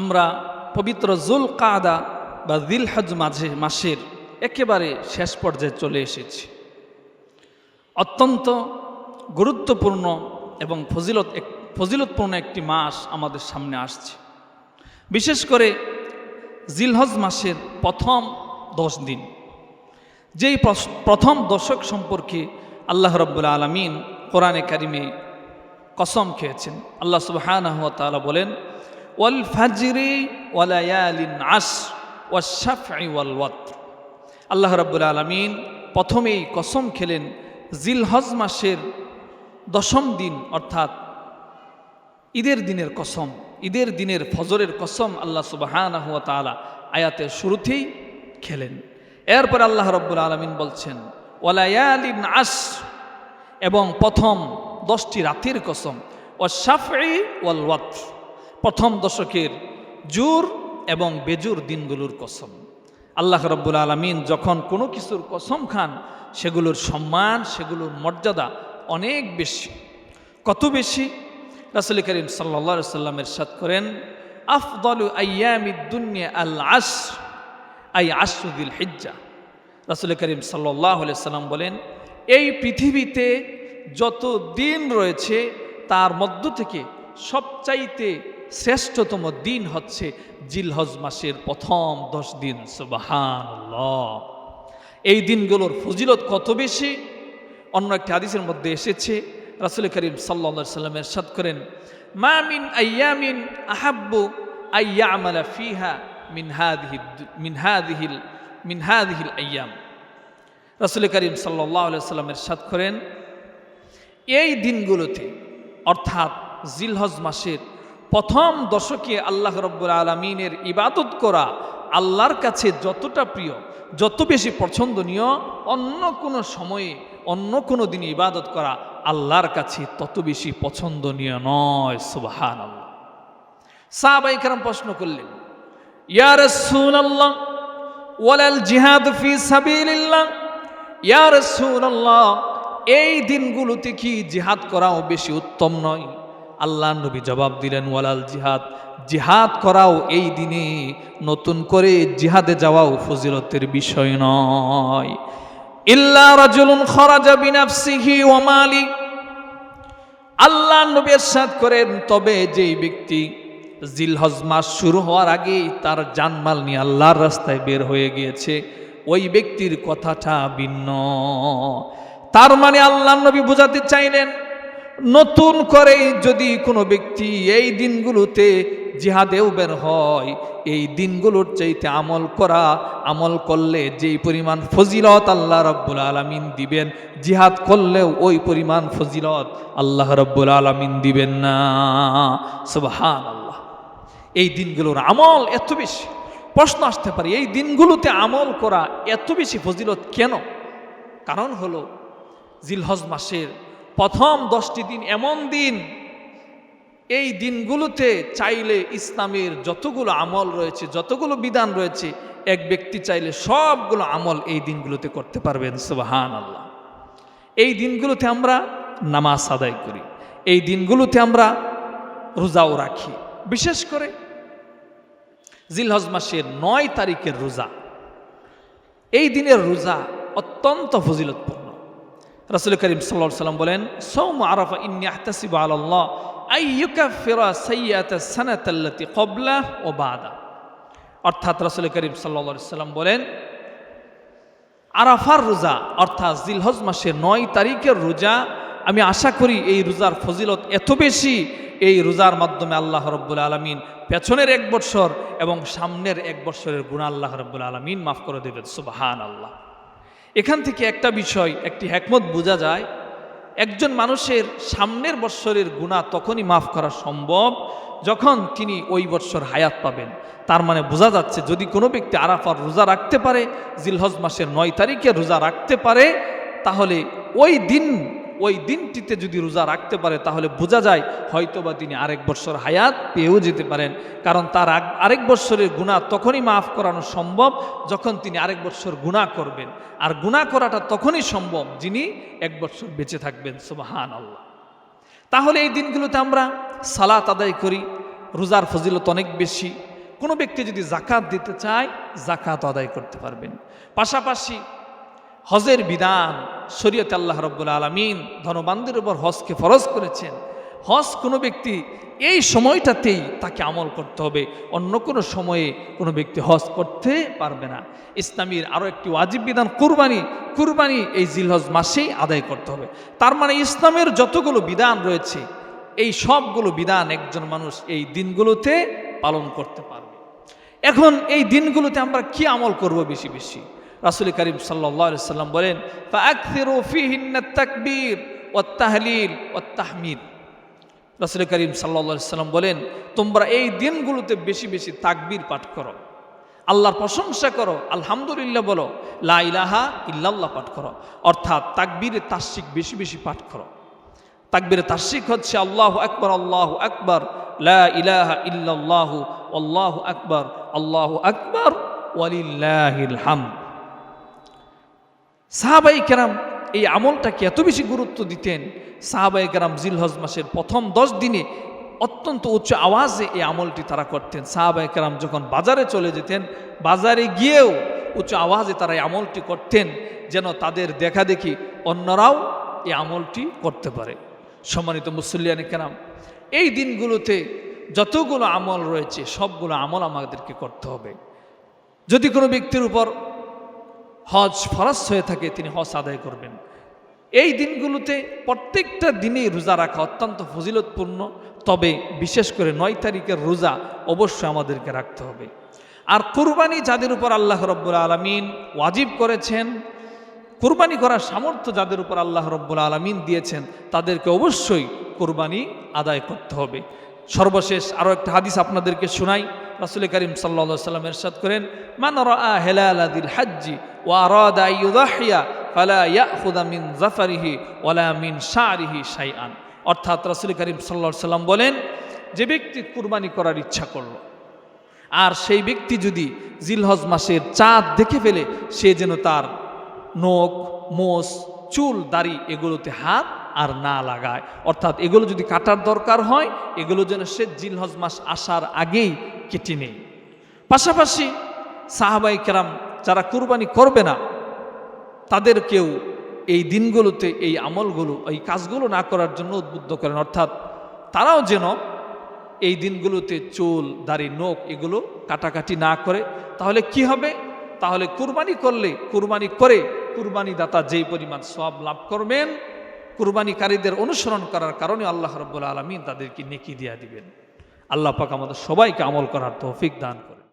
আমরা পবিত্র জুল কাদা বা দিল হজ মাঝে, মাসের একেবারে শেষ পর্যায়ে চলে এসেছি। অত্যন্ত গুরুত্বপূর্ণ এবং ফজিলত এক, ফজিলতপূর্ণ একটি মাস আমাদের সামনে আসছে। বিশেষ করে জিলহজ মাসের প্রথম দশ দিন। যেই প্রথম দশক সম্পর্কে আল্লাহ রব্বুল আলমিন কোরআনে কারিমে কসম খেয়েছেন। আল্লাহ তাআলা বলেন ওয়াল ফাজরি ওয়ালায়ালিন আস ওয়াশাফি ওয়াল ওয়াত্র। আল্লাহ রাব্বুল আলামিন প্রথমেই কসম খেলেন, জিলহজ মাসের দশম দিন অর্থাৎ ঈদের দিনের কসম, ঈদের দিনের ফজরের কসম আল্লাহ তাআলা আয়াতের শুরুতেই খেলেন। এরপর আল্লাহ রব্বুল আলমিন বলছেন ওয়ালায়ালিন আস এবং প্রথম দশটি রাতের কসম ও সাফি ওয়াল প্রথম দশকের জুর এবং বেজুর দিনগুলোর কসম। আল্লাহ রব্বুল আলমিন যখন কোনো কিছুর কসম খান, সেগুলোর সম্মান, সেগুলোর মর্যাদা অনেক বেশি। কত বেশি? রাসুল করিম সাল্লা সাল্লামের সাদ করেন, আফদলু আয়ামিদ দুনিয়া আল আস আই আশুদিল হিজ্জা। রাসুল করিম সাল্লাহ সাল্লাম বলেন, এই পৃথিবীতে যত দিন রয়েছে, তার মধ্য থেকে সবচাইতে শ্রেষ্ঠতম দিন হচ্ছে জিলহজ মাসের প্রথম দশ দিন সুবাহান এই দিনগুলোর ফজিলত কত বেশি? অন্য একটি হাদিসের মধ্যে এসেছে, রাসুল করিম সাল্লা সাল্লামের সাদ করেন, মা মিন আয়ামিন আহাব্বু আইয়া আমালা ফিহা মিন হাদিহি মিন হাদিহিল মিন হাদিহিল আয়াম। রাসুল করিম সাল্লাহ সাল্লামের সাদ করেন, এই দিনগুলোতে, অর্থাৎ জিলহজ মাসের প্রথম দশকে আল্লাহ রব্বুল আলমিনের ইবাদত করা আল্লাহর কাছে যতটা প্রিয়, যত বেশি পছন্দনীয়, অন্য কোনো সময়ে, অন্য কোনো দিনে ইবাদত করা আল্লাহর কাছে তত বেশি পছন্দনীয় নয় সুবাহান আল্লাহ সাহাবাই প্রশ্ন করলেন, ইয়া রাসূলুল্লাহ, ওয়ালাল জিহাদ ফি সাবিলিল্লাহ, ইয়া রাসূলুল্লাহ, এই দিনগুলোতে কি জিহাদ করাও বেশি উত্তম নয়? আল্লাহ নবী জবাব দিলেন, ওয়ালাল জিহাদ। জিহাদ করাও এই দিনে নতুন করে জিহাদে যাওয়াও ফজিলতের বিষয় নয়। ইল্লা রাজুলুন খরাজা বিনাফসিহি ওয়া মালি। আল্লাহ নবী এরশাদ করেন, তবে যেই ব্যক্তি জিলহজ মাস শুরু হওয়ার আগেই তার জানমাল নিয়ে আল্লাহর রাস্তায় বের হয়ে গিয়েছে। ওই ব্যক্তির কথাটা ভিন্ন। তার মানে আল্লাহ নবী বোঝাতে চাইলেন নতুন করে যদি কোনো ব্যক্তি এই দিনগুলোতে জিহাদেও বের হয়, এই দিনগুলোর চাইতে আমল করা, আমল করলে যেই পরিমাণ ফজিলত আল্লাহ রব্বুল আলমিন দিবেন, জিহাদ করলেও ওই পরিমাণ ফজিলত আল্লাহ রব্বুল আলমিন দিবেন না। সুবহান আল্লাহ এই দিনগুলোর আমল এত বেশি। প্রশ্ন আসতে পারে, এই দিনগুলোতে আমল করা এত বেশি ফজিলত কেন? কারণ হলো, জিলহজ মাসের প্রথম দশটি দিন এমন দিন, এই দিনগুলোতে চাইলে ইসলামের যতগুলো আমল রয়েছে, যতগুলো বিধান রয়েছে, এক ব্যক্তি চাইলে সবগুলো আমল এই দিনগুলোতে করতে পারবেন সুবাহান আল্লাহ এই দিনগুলোতে আমরা নামাজ আদায় করি, এই দিনগুলোতে আমরা রোজাও রাখি, বিশেষ করে জিলহজ মাসের নয় তারিখের রোজা। এই দিনের রোজা অত্যন্ত ফজিলতপূর্ণ। রাসুল করিম সাল্লা সাল্লাম বলেন, সৌম আরফা ইন্নি আহতাসিব আল্লাহ আইয়ুকাফিরা সাইয়াত সানাতাল্লাতি কবলা ও বাদা। অর্থাৎ রাসুল করিম সাল্লা সাল্লাম বলেন, আরাফার রোজা, অর্থাৎ জিলহজ মাসের নয় তারিখের রোজা, আমি আশা করি এই রোজার ফজিলত এত বেশি, এই রোজার মাধ্যমে আল্লাহ রব্বুল আলমিন পেছনের এক বৎসর এবং সামনের এক বৎসরের গুণ আল্লাহ রব্বুল আলমিন মাফ করে দেবেন। সুবাহান আল্লাহ এখান থেকে একটা বিষয়, একটি হ্যাকমত বোঝা যায়। একজন মানুষের সামনের বৎসরের গুণা তখনই মাফ করা সম্ভব যখন তিনি ওই বৎসর হায়াত পাবেন। তার মানে বোঝা যাচ্ছে যদি কোনো ব্যক্তি আরাফার রোজা রাখতে পারে, জিলহজ মাসের নয় তারিখে রোজা রাখতে পারে, তাহলে ওই দিন ওই দিনটিতে যদি রোজা রাখতে পারে, তাহলে বোঝা যায় হয়তোবা তিনি আরেক বৎসর হায়াত পেয়েও যেতে পারেন। কারণ তার আরেক বৎসরের গুণা তখনই মাফ করানো সম্ভব যখন তিনি আরেক বৎসর গুণা করবেন। আর গুণা করাটা তখনই সম্ভব যিনি এক বৎসর বেঁচে থাকবেন সুবাহান আল্লাহ তাহলে এই দিনগুলোতে আমরা সালাত আদায় করি, রোজার ফজিলত অনেক বেশি। কোনো ব্যক্তি যদি জাকাত দিতে চায়, জাকাত আদায় করতে পারবেন। পাশাপাশি হজের বিধান শরীয়ত আল্লাহ রব্বুল আলমিন ধনবানদের উপর হজকে ফরজ করেছেন। হজ কোনো ব্যক্তি এই সময়টাতেই তাকে আমল করতে হবে, অন্য কোনো সময়ে কোনো ব্যক্তি হজ করতে পারবে না। ইসলামীর আরও একটি ওয়াজিব বিধান, কুরবানি কুরবানি এই জিলহজ মাসেই আদায় করতে হবে। তার মানে ইসলামের যতগুলো বিধান রয়েছে, এই সবগুলো বিধান একজন মানুষ এই দিনগুলোতে পালন করতে পারবে। এখন এই দিনগুলোতে আমরা কি আমল করব বেশি বেশি? রাসুল করিম সাল্লাহ সাল্লাম বলেন তাকবীর ও তাহলিল ও তাহমিদ। রাসুল করিম সাল্লা সাল্লাম বলেন, তোমরা এই দিনগুলোতে বেশি বেশি তাকবীর পাঠ করো। আল্লাহর প্রশংসা করো, আলহামদুলিল্লাহ বলো, লা ইলাহা ইল্লাল্লাহ পাঠ করো। অর্থাৎ তাকবীরে তাস্বিক বেশি বেশি পাঠ করো। তাকবীরে তাস্বিক হচ্ছে আল্লাহ আকবর আল্লাহ আকবর, লা ইলাহা ইল্লাল্লাহ, আল্লাহ আকবর আল্লাহ আকবর, ওয়ালিল্লাহিল হামদ। সাহাবাই কেরাম এই আমলটাকে এত বেশি গুরুত্ব দিতেন। সাহাবাই কেরাম জিলহজ মাসের প্রথম দশ দিনে অত্যন্ত উচ্চ আওয়াজে এই আমলটি তারা করতেন। সাহাবাই কেরাম যখন বাজারে চলে যেতেন, বাজারে গিয়েও উচ্চ আওয়াজে তারা এই আমলটি করতেন যেন তাদের দেখা দেখি অন্যরাও এই আমলটি করতে পারে। সম্মানিত মুসল্লিয়ানি কেরাম, এই দিনগুলোতে যতগুলো আমল রয়েছে, সবগুলো আমল আমাদেরকে করতে হবে। যদি কোনো ব্যক্তির উপর হজ ফরাস হয়ে থাকে, তিনি হজ আদায় করবেন। এই দিনগুলোতে প্রত্যেকটা দিনেই রোজা রাখা অত্যন্ত ফজিলতপূর্ণ, তবে বিশেষ করে নয় তারিখের রোজা অবশ্যই আমাদেরকে রাখতে হবে। আর কুরবানি যাদের উপর আল্লাহ রব্বুল আলমিন ওয়াজিব করেছেন, কুরবানি করার সামর্থ্য যাদের উপর আল্লাহ রব্বুল আলমিন দিয়েছেন, তাদেরকে অবশ্যই কুরবানি আদায় করতে হবে। সর্বশেষ আরও একটা হাদিস আপনাদেরকে শোনাই। রাসুল করিম সাল্লা সাল্লাম এরশাদ করেন, মান রা হেলাল আদিল হাজ্জি ও আরাদা ইউদাহিয়া ফালা ইয়াখুদা মিন জাফারিহি ওয়ালা মিন শারিহি শাইআন। অর্থাৎ রাসুল করিম সাল্লা সাল্লাম বলেন, যে ব্যক্তি কুরবানি করার ইচ্ছা করল, আর সেই ব্যক্তি যদি জিলহজ মাসের চাঁদ দেখে ফেলে, সে যেন তার নখ, মোষ, চুল, দাড়ি এগুলোতে হাত আর না লাগায়। অর্থাৎ এগুলো যদি কাটার দরকার হয়, এগুলো যেন সে জিলহজ মাস আসার আগেই কেটে নেই পাশাপাশি সাহাবাই কেরাম যারা কুরবানি করবে না, তাদের কেউ এই দিনগুলোতে এই আমলগুলো, এই কাজগুলো না করার জন্য উদ্বুদ্ধ করেন। অর্থাৎ তারাও যেন এই দিনগুলোতে চুল, দাড়ি, নোখ এগুলো কাটাকাটি না করে, তাহলে কি হবে? তাহলে কুরবানি করলে, কুরবানি করে কুরবানি দাতা যেই পরিমাণ সব লাভ করবেন কুরবানিকারীদের অনুসরণ করার কারণে আল্লাহ রব্বুল আলমিন তাদেরকে নেকি দিয়া দিবেন। আল্লাহ পাক আমাদের সবাইকে আমল করার তৌফিক দান করে